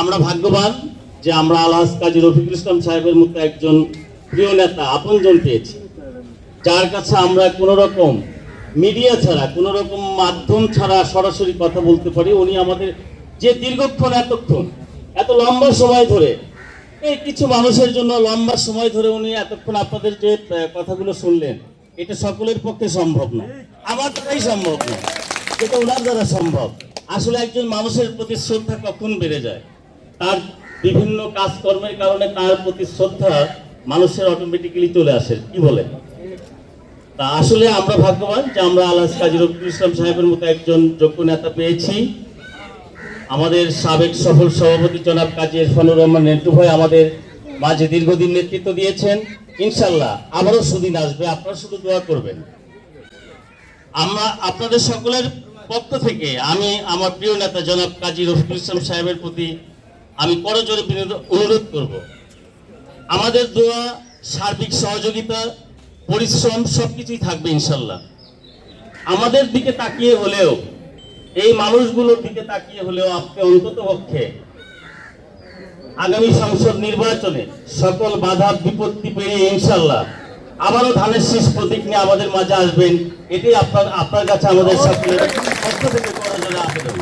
আমরা ভাগ্যবান যে আমরা আলহাজ কাজী রফিকুল ইসলাম সাহেবের মতো একজন প্রিয় নেতা, আপনজন পেয়েছি। যার কাছে আমরা কোনো রকম মিডিয়া ছাড়া কোনো রকম মাধ্যম ছাড়া সরাসরি কথা বলতে পারি, উনি আমাদের যে দীর্ঘক্ষণ, এতক্ষণ, এত লম্বা সময় ধরে, এই কিছু মানুষের জন্য লম্বা সময় ধরে উনি এতক্ষণ আপনাদের যে কথাগুলো শুনলেন, এটা সকলের পক্ষে সম্ভব না। আমার দ্বারাই সম্ভব না এটা ওনার দ্বারা সম্ভব। আসলে একজন মানুষের প্রতি শ্রদ্ধা কখন বেড়ে যায়? তার বিভিন্ন কাজকর্মের কারণে তার প্রতি শ্রদ্ধা মানুষের অটোমেটিক্যালি চলে আসে। কি বলেন তা আসলে আমরা ভাগ্যবান যে আমরা আল্লাহ কাজী ইসলাম সাহেবের মতো একজন যোগ্য নেতা পেয়েছি। আমাদের সাবেক সফল সভাপতি জনাব কাজী ইরফানুর রহমান নেন্টু ভাই আমাদের মাঝে দীর্ঘদিন নেতৃত্ব দিয়েছেন। ইনশাল্লাহ আবারও সুদিন আসবে, আপনারা শুধু দোয়া করবেন। আমরা আপনাদের সকলের পক্ষ থেকে আমি আমার প্রিয় নেতা জনাব কাজী রফিকুল ইসলাম সাহেবের প্রতি আমি করজোরে অনুরোধ করব। আমাদের দোয়া, সার্বিক সহযোগিতা, পরিশ্রম সবকিছুই থাকবে ইনশাল্লাহ। আমাদের দিকে তাকিয়ে হলেও, এই মানুষগুলোর দিকে তাকিয়ে হলেও আপনি অন্তত পক্ষে আগামী সংসদ নির্বাচনে সকল বাধা, বিপত্তি পেরিয়ে ইনশাল্লাহ আবারও ধানের শেষ প্রতীক নিয়ে আমাদের মাঝে আসবেন। এটাই আপনার আপনার কাছে আমাদের সকলের পক্ষ থেকে করার জন্য আবেদন।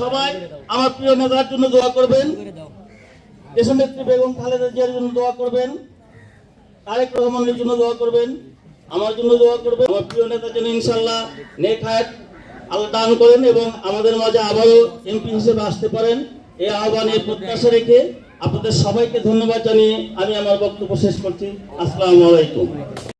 সবাই আমার প্রিয় নেতার জন্য দোয়া করবেন। দেশনেত্রী বেগম খালেদা জিয়ার জন্য দোয়া করবেন। তারেক রহমানের জন্য দোয়া করবেন। আমার জন্য দোয়া করবেন। আমার প্রিয় নেতার জন্য ইনশাল্লাহ হায়াত আল্লাহ দান করেন এবং আমাদের মাঝে আবারও এমপি হিসেবে আসতে পারেন। এই আহ্বান প্রত্যাশা রেখে আপনাদের সবাইকে ধন্যবাদ জানিয়ে আমি আমার বক্তব্য শেষ করছি। আসসালামু আলাইকুম।